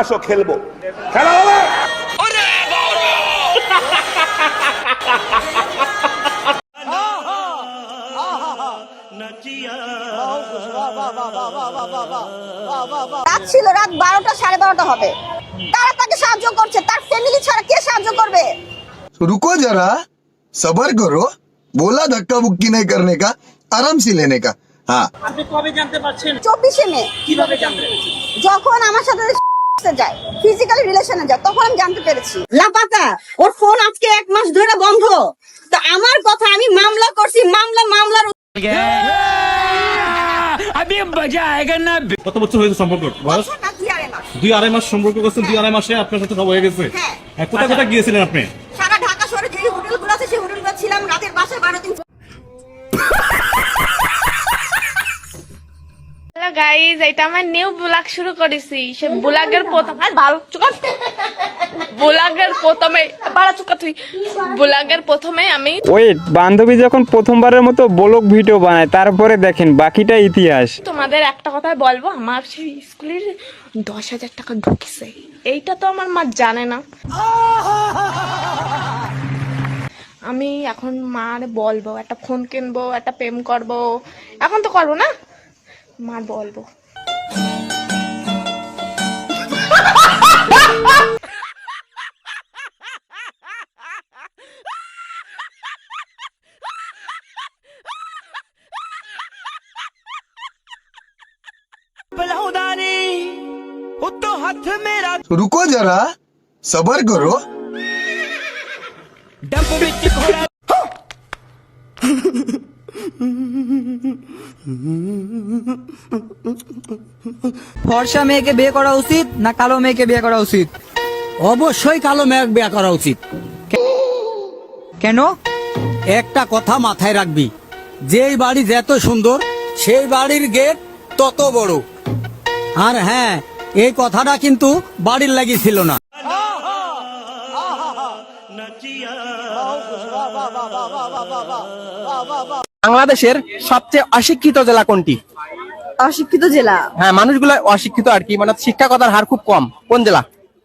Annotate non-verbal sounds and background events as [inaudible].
আসো খেলবো খেলা হবে রাত ছিল রাত বারোটা সাড়ে বারোটা হবে তারা তাকে সাহায্য করছে তার ফ্যামিলি ছাড়া কে সাহায্য করবে रुको जरा सबर करो बोला धक्का बुक्की नहीं करने का आराम से लेने का আপনি কবে জানতে পারছেন? চব্বিশে মে। কীভাবে জানতে যখন আমার সাথে [laughs] যায় ফিজিক্যালি রিলেশনে যায় তখন আমি জানতে পেরেছি। লাপাতা ওর ফোন আজকে এক মাস ধরে বন্ধ। তো আমার কথা আমি মামলা করছি মামলা মামলার কত বছর হয়েছে সম্পর্ক? বয়স? দুই আড়াই মাস। দুই আড়াই মাস সম্পর্ক করছেন দুই আড়াই মাসে আপনার সাথে সব হয়ে গেছে? হ্যাঁ। হ্যাঁ, কোথায় কোথায় গিয়েছিলেন আপনি? সারা ঢাকা শহরে যে হোটেলগুলো আছে সেই হোটেলগুলো ছিলাম রাতের বাসায় বারো দিন। হ্যালো গাইজ এটা আমার নিউ ব্লগ শুরু করেছি। সে ব্লগের প্রথম ভালো চুকাত। ব্লগের প্রথমে বাড়া চুকা তুই। ব্লগের প্রথমে আমি ওয়েট বান্ধবী যখন প্রথমবারের মতো ব্লগ ভিডিও বানায় তারপরে দেখেন বাকিটা ইতিহাস। তোমাদের একটা কথাই বলব আমার সেই স্কুলের দশ হাজার টাকা ঢুকেছে। এইটা তো আমার মা জানে না। আমি এখন মার বলব একটা ফোন কিনবো একটা প্রেম করব। এখন তো করব না। মার বলবো रुको जरा सबर करो [laughs] ফর্সা মেয়েকে বিয়ে করা উচিত না কালো মেয়েকে বিয়ে করা উচিত অবশ্যই কালো মেঘ বিয়ে করা উচিত কেন একটা কথা মাথায় রাখবি যেই বাড়ি যত সুন্দর সেই বাড়ির গেট তত বড় আর হ্যাঁ এই কথাটা কিন্তু বাড়ির লাগি ছিল না বাংলাদেশের সবচেয়ে অশিক্ষিত জেলা কোনটি? অশিক্ষিত জেলা। হ্যাঁ মানুষগুলো অশিক্ষিত আর কি মানে শিক্ষাগতার হার খুব কম। কোন জেলা?